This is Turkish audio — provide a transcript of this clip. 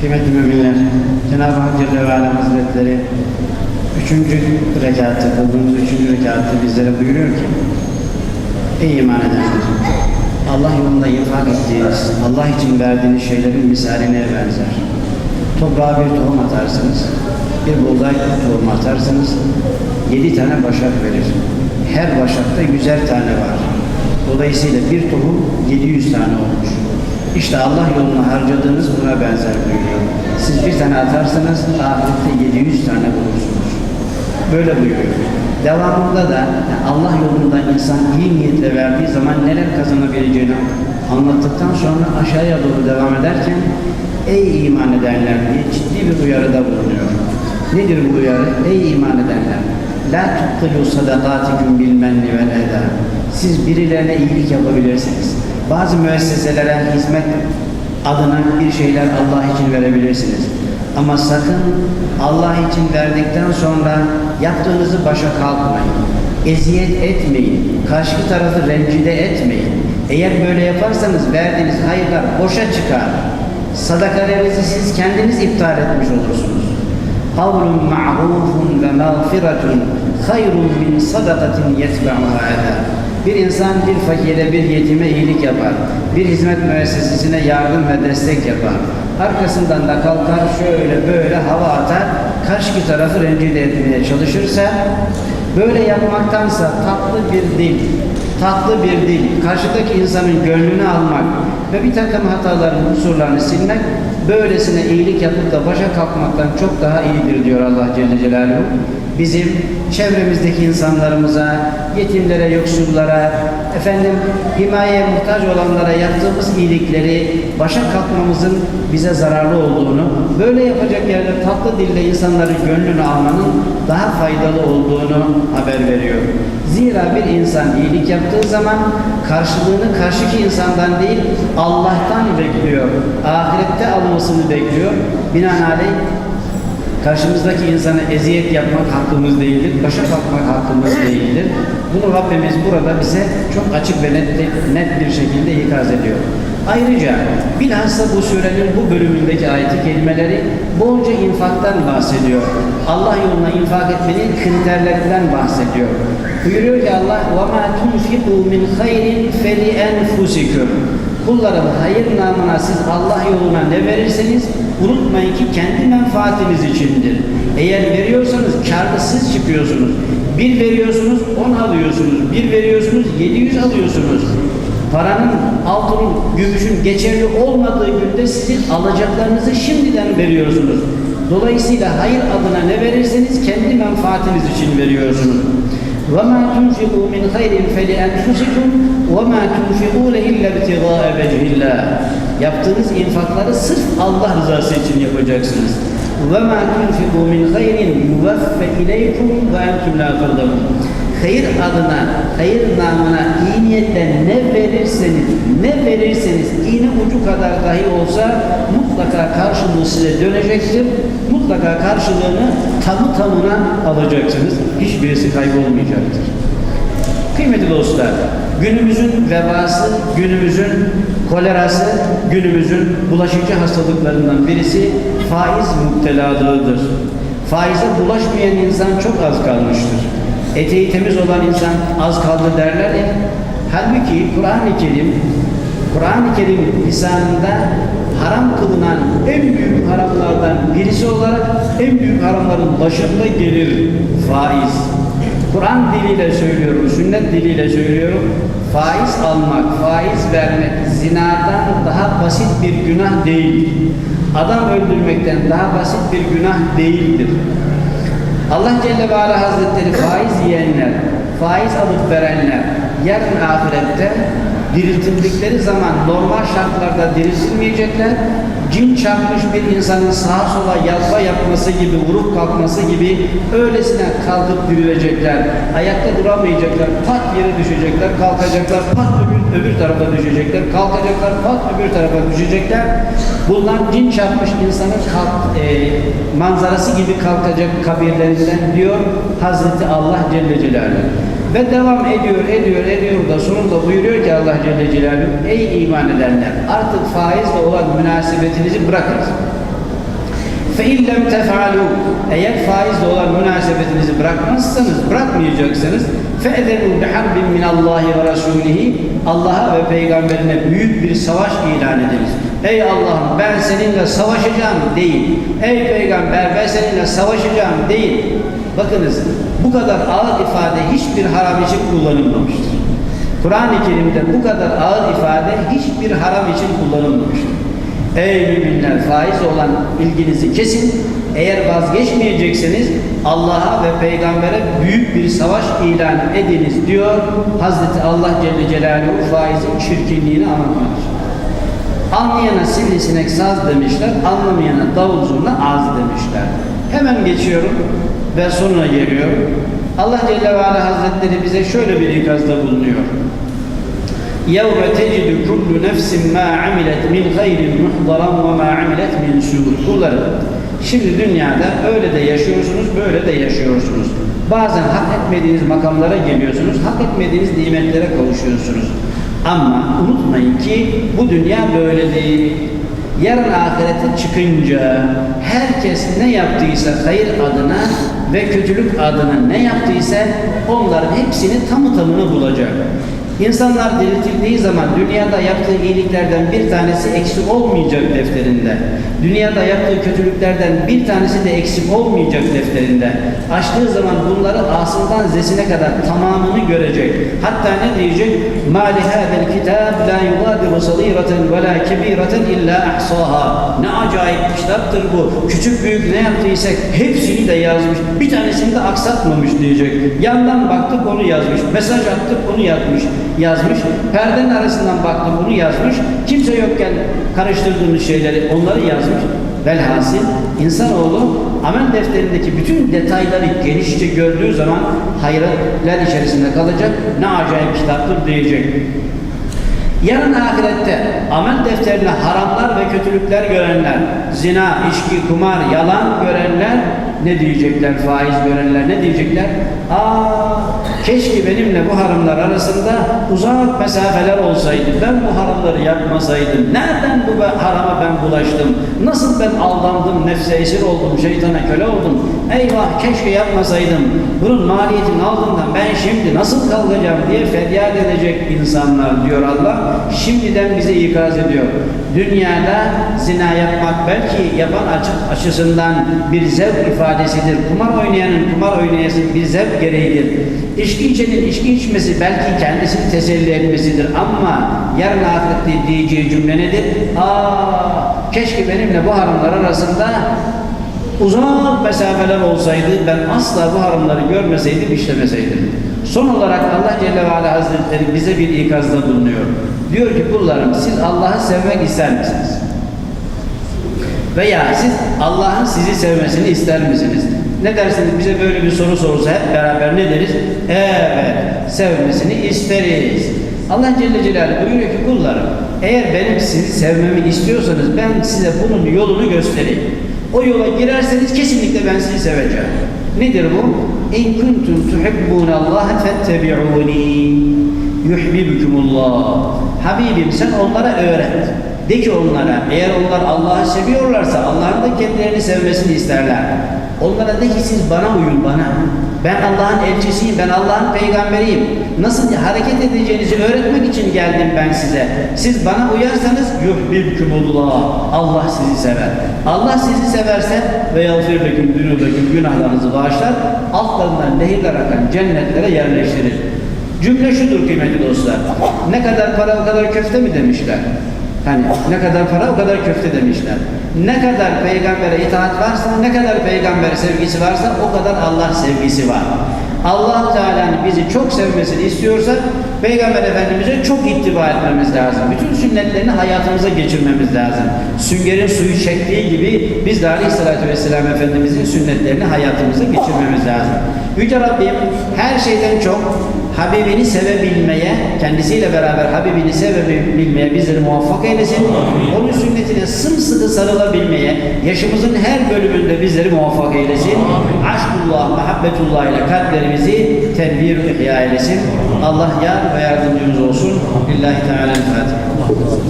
Kıymetli müminler, Cenab-ı Hak Celle ve Ala Hazretleri üçüncü rekatı, kıldığımız üçüncü rekatı bizlere buyuruyor ki Ey iman edenler! Allah yolunda infak ettiğiniz, Allah için verdiğiniz şeylerin misaline benzer. Toprağa bir tohum atarsınız, bir buğday tohumu atarsınız, yedi tane başak verir. Her başakta yüzer tane var. Dolayısıyla bir tohum 700 tane olmuş. İşte Allah yoluna harcadığınız buna benzer buyuruyor. Siz bir tane atarsanız ahirette 700 tane bulursunuz. Böyle buyuruyor. Devamında da Allah yolunda insan iyi niyetle verdiği zaman neler kazanabileceğini anlattıktan sonra aşağıya doğru devam ederken ey iman edenler diye ciddi bir uyarıda bulunuyor. Nedir bu uyarı? Ey iman edenler! La tuttilu sadakatikum bil menni vel eda. Siz birilerine iyilik yapabilirsiniz. Bazı müesseselere hizmet adına bir şeyler Allah için verebilirsiniz. Ama sakın Allah için verdikten sonra yaptığınızı başa kalkmayın. Eziyet etmeyin. Karşı tarafı rencide etmeyin. Eğer böyle yaparsanız verdiğiniz hayırlar boşa çıkar. Sadakalarınızı siz kendiniz iptal etmiş olursunuz. Kavlun ma'rufun ve mağfiretun hayrun min sadakatin yetba'uha eda. Bir insan bir fakire, bir yetime iyilik yapar. Bir hizmet müessesesine yardım ve destek yapar. Arkasından da kalkar şöyle böyle hava atar. Karşı tarafı rencide etmeye çalışırsa böyle yapmaktansa tatlı bir dil, tatlı bir dil, karşıdaki insanın gönlünü almak ve bir takım hataların, kusurlarını silmek böylesine iyilik yapıp da başa kalkmaktan çok daha iyidir diyor Allah Celle Celaluhu. Bizim çevremizdeki insanlarımıza, yetimlere, yoksullara, efendim himayeye muhtaç olanlara yaptığımız iyilikleri başa kalkmamızın bize zararlı olduğunu, böyle yapacak yerde tatlı dille insanların gönlünü almanın daha faydalı olduğunu haber veriyor. Zira bir insan iyilik yaptığı zaman karşılığını karşıki insandan değil Allah'tan bekliyor. Ahirette almasını bekliyor. Binaenaleyh karşımızdaki insana eziyet yapmak hakkımız değildir. Başa kalkmak hakkımız değildir. Bunu Rabbimiz burada bize çok açık ve net, net bir şekilde ikaz ediyor. Ayrıca bilhassa bu surenin bu bölümündeki ayeti kelimeleri bolca infaktan bahsediyor. Allah yoluna infak etmenin kriterlerinden bahsediyor. Buyuruyor ki Allah وَمَا تُنْفِقُوا مِنْ خَيْرٍ فَلِأَنْفُسِكُمْ Kullarım hayır namına siz Allah yoluna ne verirseniz unutmayın ki kendi menfaatiniz içindir. Eğer veriyorsanız karlı siz çıkıyorsunuz. Bir veriyorsunuz on alıyorsunuz. Bir veriyorsunuz 700 alıyorsunuz. Paranın, altının, gümüşün geçerli olmadığı günde sizin alacaklarınızı şimdiden veriyorsunuz. Dolayısıyla hayır adına ne verirseniz kendi menfaatiniz için veriyorsunuz. وَمَا تُنْفِقُوا مِنْ خَيْرٍ فَلِأَنْفُسِكُمْ وَمَا تُنْفِقُونَ إِلَّا ابْتِغَاءَ وَجْهِ اللّٰهِ Yaptığınız infakları sırf Allah rızası için yapacaksınız. وَمَا تُنْفِقُوا مِنْ خَيْرٍ يُوَفَّ إِلَيْكُمْ وَاَنْتُمْ لَا تُظْلَمُونَ Hayır adına, hayır namına iyi niyetle ne verirseniz, ne verirseniz iğne ucu kadar dahi olsa mutlaka karşılığı size dönecektir. Mutlaka karşılığını tamı tamına alacaksınız. Hiçbirisi kaybolmayacaktır. Kıymetli dostlar, günümüzün vebası, günümüzün kolerası, günümüzün bulaşıcı hastalıklarından birisi faiz müptelalığıdır. Faize bulaşmayan insan çok az kalmıştır. Eteği temiz olan insan az kaldı derler ya. Halbuki Kur'an-ı Kerim, Kur'an-ı Kerim lisanında haram kılınan en büyük haramlardan birisi olarak en büyük haramların başında gelir faiz. Kur'an diliyle söylüyorum, sünnet diliyle söylüyorum. Faiz almak, faiz vermek zinadan daha basit bir günah değil. Adam öldürmekten daha basit bir günah değildir. Allah Celle ve Ala Hazretleri faiz yiyenler, faiz alıp verenler yarın ahirette diriltildikleri zaman normal şartlarda diriltilmeyecekler. Cin çarpmış bir insanın sağa sola yalpa yapması gibi, vurup kalkması gibi öylesine kalkıp dirilecekler. Ayakta duramayacaklar, pat yere düşecekler, kalkacaklar, pat öbür, öbür tarafa düşecekler, kalkacaklar, pat öbür tarafa düşecekler. Bunlar cin çarpmış insanın kalk, e, manzarası gibi kalkacak kabirlerinden diyor Hazreti Allah Celle Celaluhu. Ve devam ediyor, ediyor, ediyor da sonunda buyuruyor ki Allah Celle Celaluhu, ey iman edenler artık faizle olan münasebetinizi bırakın. فَاِنْ لَمْ تَفْعَلُوا Eğer faizle olan münasebetinizi bırakmazsanız, bırakmayacaksınız. فَاَذَنُوا بِحَرْبٍ مِنَ اللّٰهِ وَرَسُولِهِ Allah'a ve peygamberine büyük bir savaş ilan ediniz. Ey Allah'ım ben seninle savaşacağım değil. Ey peygamber ben seninle savaşacağım değil. Bakınız bu kadar ağır ifade hiçbir haram için kullanılmamıştır. Kur'an-ı Kerim'de bu kadar ağır ifade hiçbir haram için kullanılmamıştır. Ey müminler faiz olan ilginizi kesin. Eğer vazgeçmeyecekseniz Allah'a ve peygambere büyük bir savaş ilan ediniz diyor. Hazreti Allah Celle Celaluhu faizin çirkinliğini anlatmaktadır. Anlayana sivrisinek saz demişler, anlamayana davul zurna az demişler. Hemen geçiyorum ve sonuna geliyorum. Allah Celle ve Ala Hazretleri bize şöyle bir ikazda bulunuyor. يَوْمَ تَجِدُ كُلُّ نَفْسٍ مَا عَمِلَتْ مِنْ خَيْرٍ مُحْضَرًا وَمَا عَمِلَتْ مِنْ سُوءٍ Kullarım, şimdi dünyada öyle de yaşıyorsunuz, böyle de yaşıyorsunuz. Bazen hak etmediğiniz makamlara geliyorsunuz, hak etmediğiniz nimetlere kavuşuyorsunuz. Ama unutmayın ki bu dünya böyle değil. Yarın ahirete çıkınca herkes ne yaptıysa hayır adına ve kötülük adına ne yaptıysa onların hepsini tamı tamına bulacak. İnsanlar diriltildiği zaman dünyada yaptığı iyiliklerden bir tanesi eksik olmayacak defterinde. Dünyada yaptığı kötülüklerden bir tanesi de eksik olmayacak defterinde. Açtığı zaman bunları asından zesine kadar tamamını görecek. Hatta ne diyecek? مَا لِهَذَا الْكِتَابِ لَا يُغَادِرُ صَغِيرَةً وَلَا كَبِيرَةً اِلَّا اَحْصَاهَا Ne acayip kitaptır bu. Küçük büyük ne yaptıysak hepsini de yazmış. Bir tanesini de aksatmamış diyecek. Yandan baktık onu yazmış. Mesaj attık onu yazmış yazmış. Perdenin arasından baktım bunu yazmış. Kimse yokken karıştırdığımız şeyleri onları yazmış. Velhasil insanoğlu amel defterindeki bütün detayları genişçe gördüğü zaman hayretler içerisinde kalacak. Ne acayip kitaptır diyecek. Yarın ahirette amel defterine haramlar ve kötülükler görenler, zina, içki, kumar, yalan görenler ne diyecekler? Faiz görenler ne diyecekler? Aa, keşke benimle bu haramlar arasında uzak mesafeler olsaydı. Ben bu haramları yapmasaydım. Nereden bu harama ben bulaştım? Nasıl ben aldandım, nefse esir oldum, şeytana köle oldum? Eyvah keşke yapmasaydım. Bunun maliyetinin altından ben şimdi nasıl kalkacağım diye feryat edecek insanlar diyor Allah. Şimdiden bize ikaz ediyor. Dünyada zina yapmak belki yapan açısından bir zevk ifadesidir. Kumar oynayanın kumar oynayası bir zevk gereğidir. İçki içenin içki içmesi belki kendisini teselli etmesidir ama yarın ahirette diyeceği cümle nedir? Aa, keşke benimle bu haramlar arasında uzak mesafeler olsaydı ben asla bu haramları görmeseydim, işlemeseydim. Son olarak Allah Celle ve Ala Hazretleri bize bir ikazda bulunuyor. Diyor ki kullarım siz Allah'ı sevmek ister misiniz? Veya siz Allah'ın sizi sevmesini ister misiniz? Ne dersiniz bize böyle bir soru sorulsa hep beraber ne deriz? Evet, sevmesini isteriz. Allah Celle Celaluhu buyuruyor ki kullarım eğer benim sizi sevmemi istiyorsanız ben size bunun yolunu göstereyim. O yola girerseniz kesinlikle ben sizi seveceğim. Nedir bu? İn kuntum tuhibbunallaha fettebi'uni yuhibbukumullah. Habibim sen onlara öğret. De ki onlara eğer onlar Allah'ı seviyorlarsa Allah'ın da kendilerini sevmesini isterler. Onlara de ki siz bana uyun bana. Ben Allah'ın elçisiyim, ben Allah'ın peygamberiyim. Nasıl hareket edeceğinizi öğretmek için geldim ben size. Siz bana uyarsanız yuhbibkumullah. Allah sizi sever. Allah sizi severse ve yağfir leküm dünübeküm günahlarınızı bağışlar. Altlarından nehirler akan cennetlere yerleştirir. Cümle şudur kıymetli dostlar. Ne kadar para o kadar köfte mi demişler? Hani ne kadar para o kadar köfte demişler. Ne kadar peygambere itaat varsa, ne kadar peygamber sevgisi varsa o kadar Allah sevgisi var. allah Teala'nın bizi çok sevmesini istiyorsa Peygamber Efendimiz'e çok ittiba etmemiz lazım. Bütün sünnetlerini hayatımıza geçirmemiz lazım. Süngerin suyu çektiği gibi biz de Aleyhisselatü Vesselam Efendimiz'in sünnetlerini hayatımıza geçirmemiz lazım. Yüce Rabbim her şeyden çok Habibini sevebilmeye, kendisiyle beraber Habibini sevebilmeye bizleri muvaffak eylesin. Onun sünnetine sımsıkı sarılabilmeye, yaşımızın her bölümünde bizleri muvaffak eylesin. Aşkullah, muhabbetullah ile kalplerimizi tenvir ihya eylesin. Allah yar ve yardımcımız olsun. Lillahi Teala'l-Fatiha.